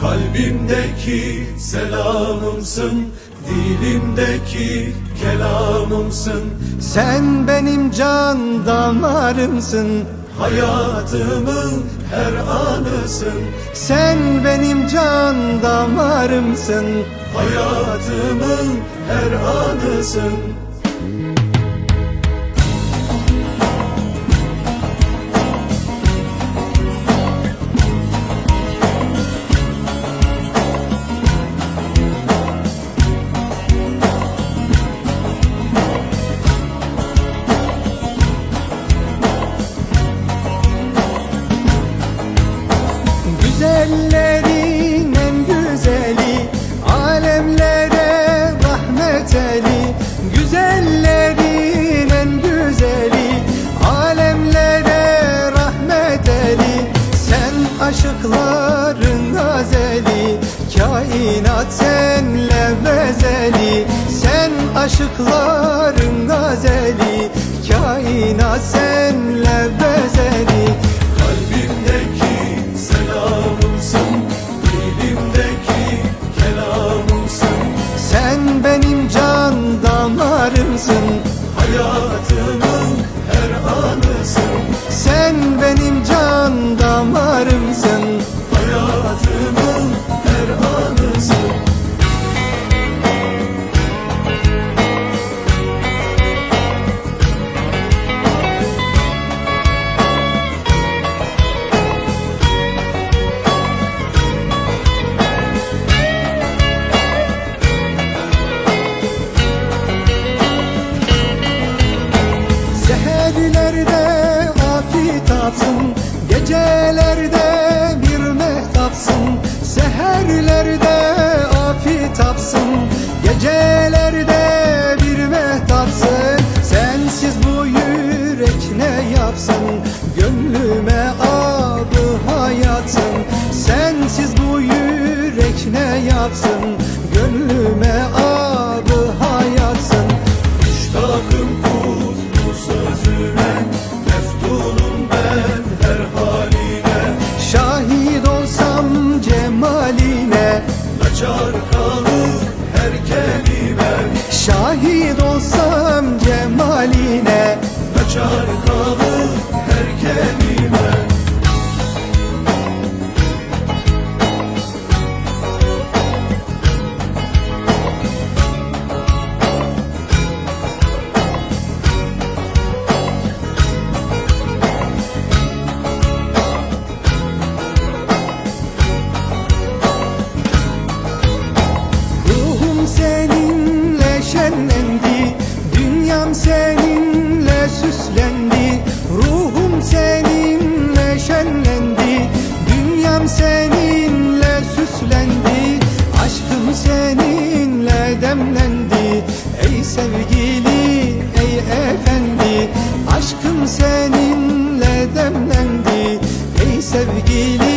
Kalbimdeki selamımsın Dilimdeki kelamımsın. Sen benim can damarımsın Hayatımın her anısın. Sen benim can damarımsın Hayatımın her anısın Güzellerin en güzeli Alemlere rahmet eli. Güzellerin en güzeli Alemlere rahmet eli. Sen aşıkların gazeli Kainat senle bezeli. Sen aşıkların gazeli Kainat senle bezeli damarımsın Hayatımın her anısın. Sen benim Seherlerde afitapsın Gecelerde bir mehtapsın Sensiz bu yürek ne yapsın? Gönlüme adı hayatsın Sensiz bu yürek ne yapsın Şahit olsam cemaline. Naçar kalır her kelimem Seninle süslendi Aşkım seninle demlendi. Ey sevgili ey efendi Aşkım seninle demlendi. Ey sevgili